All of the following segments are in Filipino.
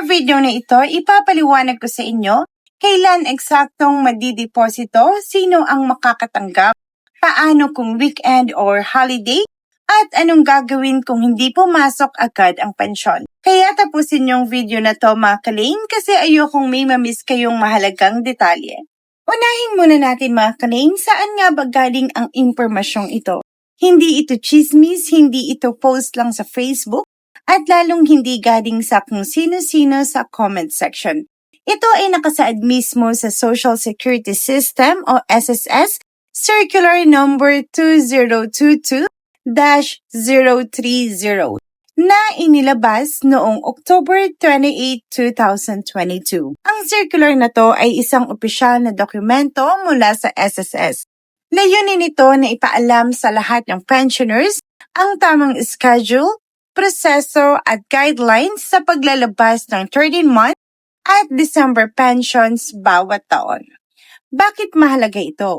Video na ito, ipapaliwanag ko sa inyo kailan eksaktong madideposito, sino ang makakatanggap, paano kung weekend or holiday, at anong gagawin kung hindi pumasok agad ang pensyon. Kaya tapusin yung video na to mga kalane kasi ayokong may mamiss kayong mahalagang detalye. Unahin muna natin mga kalane saan nga ba galing ang impormasyong ito. Hindi ito chismis, hindi ito post lang sa Facebook, at lalong hindi galing sa kung sino-sino sa comment section. Ito ay nakasaad mismo sa Social Security System o SSS Circular Number 2022-030 na inilabas noong October 28, 2022. Ang circular na to ay isang opisyal na dokumento mula sa SSS. Layunin nito na ipaalam sa lahat ng pensioners ang tamang schedule, proseso at guidelines sa paglalabas ng 13-month at December pensions bawat taon. Bakit mahalaga ito?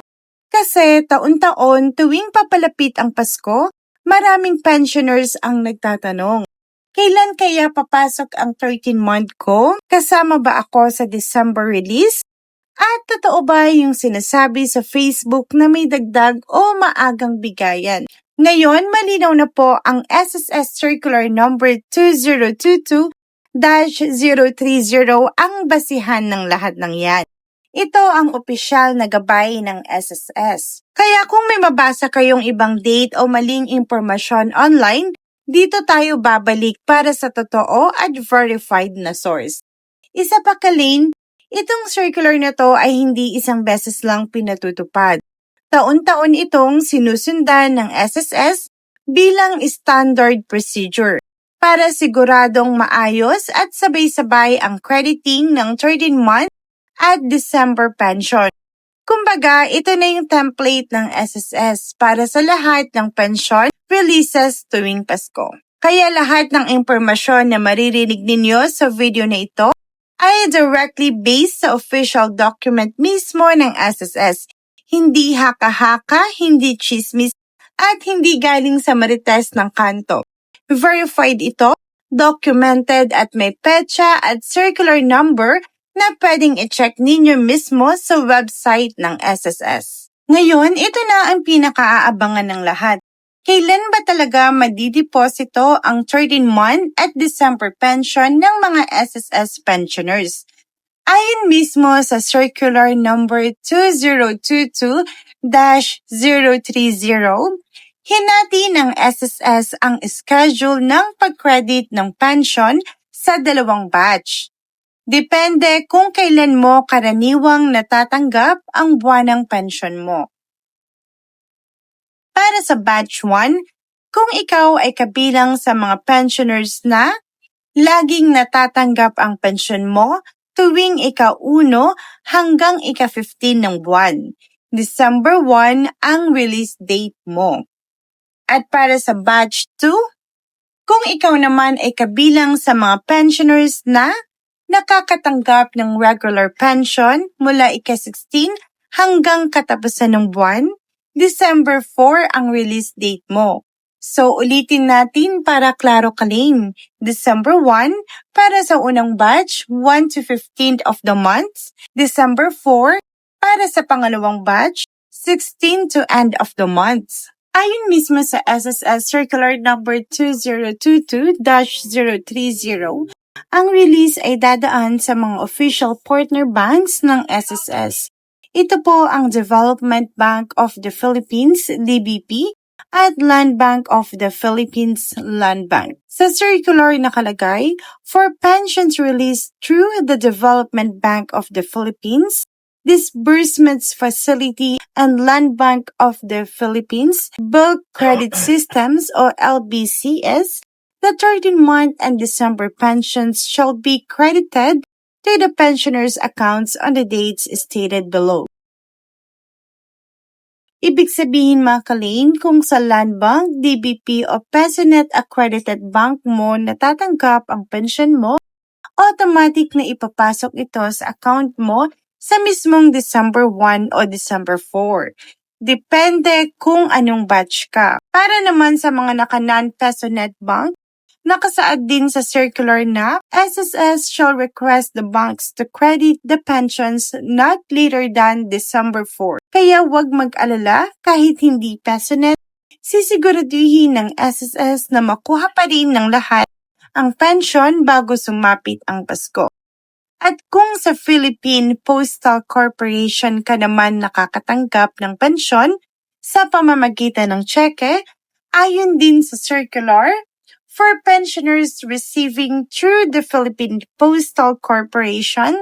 Kasi taon-taon tuwing papalapit ang Pasko, maraming pensioners ang nagtatanong, kailan kaya papasok ang 13-month ko? Kasama ba ako sa December release? At totoo ba yung sinasabi sa Facebook na may dagdag o maagang bigayan? Ngayon, malinaw na po ang SSS Circular Number 2022-030 ang basihan ng lahat ng yan. Ito ang opisyal na gabay ng SSS. Kaya kung may mabasa kayong ibang date o maling impormasyon online, dito tayo babalik para sa totoo at verified na source. Isa pa kalin, itong circular na to ay hindi isang beses lang pinatutupad. Taon-taon itong sinusundan ng SSS bilang standard procedure para siguradong maayos at sabay-sabay ang crediting ng 13-month at December pension. Kumbaga, ito na yung template ng SSS para sa lahat ng pension releases tuwing Pasko. Kaya lahat ng impormasyon na maririnig ninyo sa video na ito ay directly based sa official document mismo ng SSS. Hindi haka-haka, hindi chismis, at hindi galing sa marites ng kanto. Verified ito, documented at may petsa at circular number na pwedeng i-check ninyo mismo sa website ng SSS. Ngayon, ito na ang pinakaaabangan ng lahat. Kailan ba talaga madideposito ang 13-month at December pension ng mga SSS pensioners? Ayon mismo sa Circular Number 2022-030, hinati ng SSS ang schedule ng pag-credit ng pension sa dalawang batch. Depende kung kailan mo karaniwang natatanggap ang buwanang pension mo. Para sa batch 1, kung ikaw ay kabilang sa mga pensioners na laging natatanggap ang pensyon mo tuwing ika-1 hanggang ika-15 ng buwan. December 1 ang release date mo. At para sa batch 2, kung ikaw naman ay kabilang sa mga pensioners na nakakatanggap ng regular pension mula ika-16 hanggang katapusan ng buwan, December 4 ang release date mo. So ulitin natin para klaro kalin. December 1 para sa unang batch, 1 to 15th of the month. December 4 para sa pangalawang batch, 16 to end of the month. Ayon mismo sa SSS Circular Number 2022-030, ang release ay dadaan sa mga official partner banks ng SSS. Ito po ang Development Bank of the Philippines, DBP, at Land Bank of the Philippines, Land Bank. Sa circular nakalagay, for pensions released through the Development Bank of the Philippines, Disbursements Facility and Land Bank of the Philippines, Bulk Credit Systems or LBCS, the 13-month and December pensions shall be credited to the pensioners' accounts on the dates stated below. Ibig sabihin mga kalane, kung sa Land Bank, DBP o PESONET accredited bank mo natatanggap ang pension mo, automatic na ipapasok ito sa account mo sa mismong December 1 o December 4. Depende kung anong batch ka. Para naman sa mga naka non-PESONET bank, Nakasaad din sa circular na SSS shall request the banks to credit the pensions not later than December 4. Kaya huwag mag-alala kahit hindi pesonet, sisiguraduhin ng SSS na makuha pa rin ng lahat ang pension bago sumapit ang Pasko. At kung sa Philippine Postal Corporation ka naman nakakatanggap ng pensyon sa pamamagitan ng tseke, ayon din sa circular, for pensioners receiving through the Philippine Postal Corporation,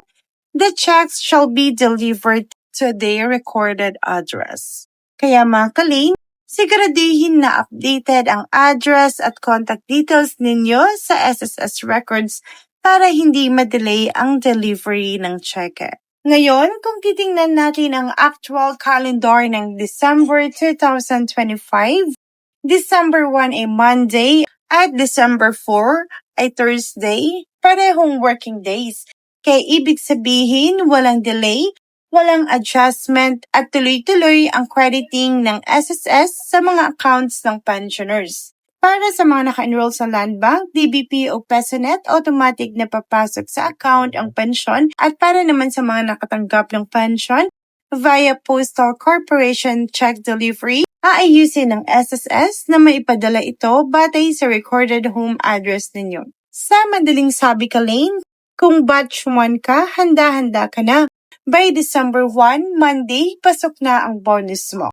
the checks shall be delivered to their recorded address. Kaya mga kalin, siguraduhin na updated ang address at contact details ninyo sa SSS records para hindi madelay ang delivery ng cheque. Ngayon, kung titingnan natin ang actual calendar ng December 2025, December 1 ay Monday at December 4 ay Thursday, parehong working days. Kaya ibig sabihin, walang delay, walang adjustment at tuloy-tuloy ang crediting ng SSS sa mga accounts ng pensioners. Para sa mga naka-enroll sa Land Bank, DBP o PESONET, automatic na papasok sa account ang pensyon at para naman sa mga nakatanggap ng pension, via Postal Corporation check delivery, aayusin ng SSS na maipadala ito batay sa recorded home address ninyo. Sa madaling sabi ka lane, kung batch 1 ka, handa-handa ka na. By December 1, Monday, pasok na ang bonus mo.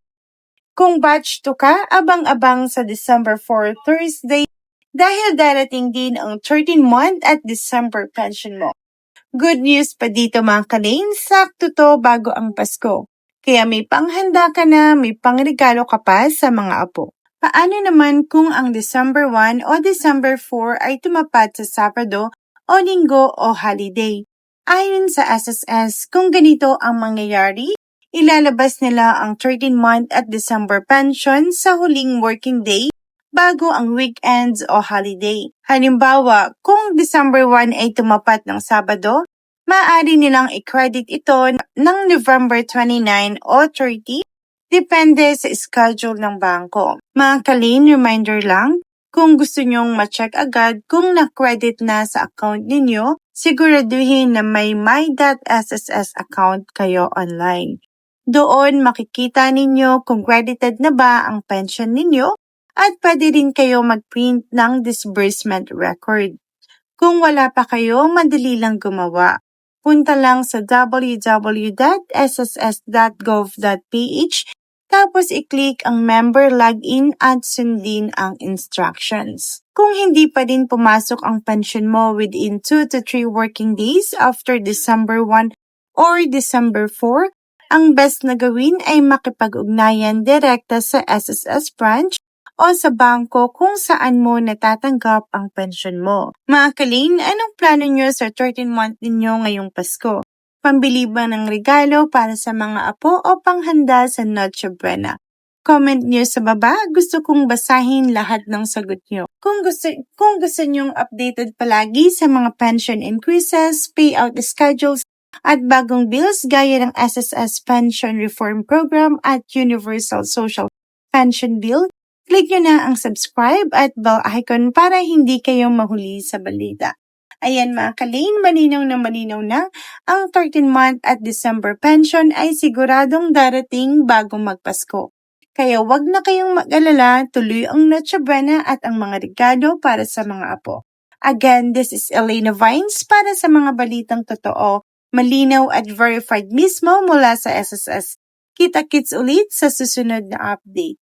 Kung batch 2 ka, abang-abang sa December 4, Thursday, dahil darating din ang 13 month at December pension mo. Good news pa dito mga kalane, sakto to bago ang Pasko. Kaya may panghanda ka na, may pangregalo ka pa sa mga apo. Paano naman kung ang December 1 o December 4 ay tumapat sa Sabado o Linggo o holiday? Ayon sa SSS, kung ganito ang mangyayari, ilalabas nila ang 13-month at December pension sa huling working day bago ang weekends o holiday. Halimbawa, kung December 1 ay tumapat ng Sabado, maaari nilang i-credit ito ng November 29 o 30 depende sa schedule ng bangko. Mga kalin, reminder lang, kung gusto nyong ma-check agad kung na-credit na sa account ninyo, siguraduhin na may my.sss account kayo online. Doon makikita ninyo kung credited na ba ang pension ninyo at pwede rin kayo mag-print ng disbursement record. Kung wala pa kayo, madali lang gumawa. Punta lang sa www.sss.gov.ph tapos i-click ang member login at sundin ang instructions. Kung hindi pa din pumasok ang pension mo within 2 to 3 working days after December 1 or December 4, ang best na gawin ay makipag-ugnayan direkta sa SSS branch o sa bangko kung saan mo natatanggap ang pension mo. Mga kalin, anong plano nyo sa 13 month ninyo ngayong Pasko? Pambili ba ng regalo para sa mga apo o panghanda sa Noche Buena? Comment nyo sa baba. Gusto kong basahin lahat ng sagot nyo. Kung gusto, kung gusto nyong updated palagi sa mga pension increases, payout schedules, at bagong bills gaya ng SSS Pension Reform Program at Universal Social Pension Bill, click nyo na ang subscribe at bell icon para hindi kayo mahuli sa balita. Ayan mga kalane, malinaw na malinaw na ang 13-month at December pension ay siguradong darating bago magpasko. Kaya wag na kayong mag-alala, tuloy ang Noche Buena at ang mga regalo para sa mga apo. Again, this is Elena Vines para sa mga balitang totoo, malinaw at verified mismo mula sa SSS. Kita-kits ulit sa susunod na update.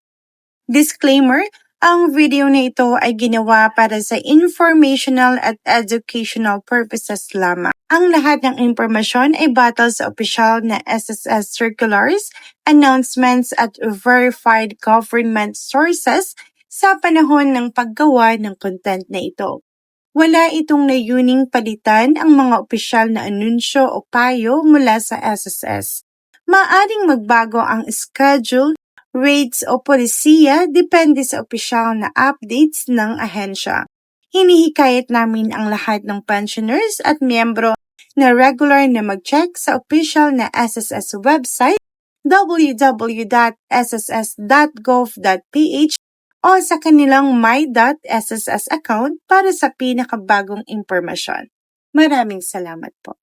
Disclaimer, ang video na ito ay ginawa para sa informational at educational purposes lamang. Ang lahat ng impormasyon ay battle sa opisyal na SSS circulars, announcements at verified government sources sa panahon ng paggawa ng content na ito. Wala itong layuning palitan ang mga opisyal na anunsyo o payo mula sa SSS. Maaring magbago ang schedule rates o polisiya depende sa opisyal na updates ng ahensya. Hinihikayat namin ang lahat ng pensioners at miyembro na regular na mag-check sa official na SSS website www.sss.gov.ph o sa kanilang my.sss account para sa pinakabagong impormasyon. Maraming salamat po.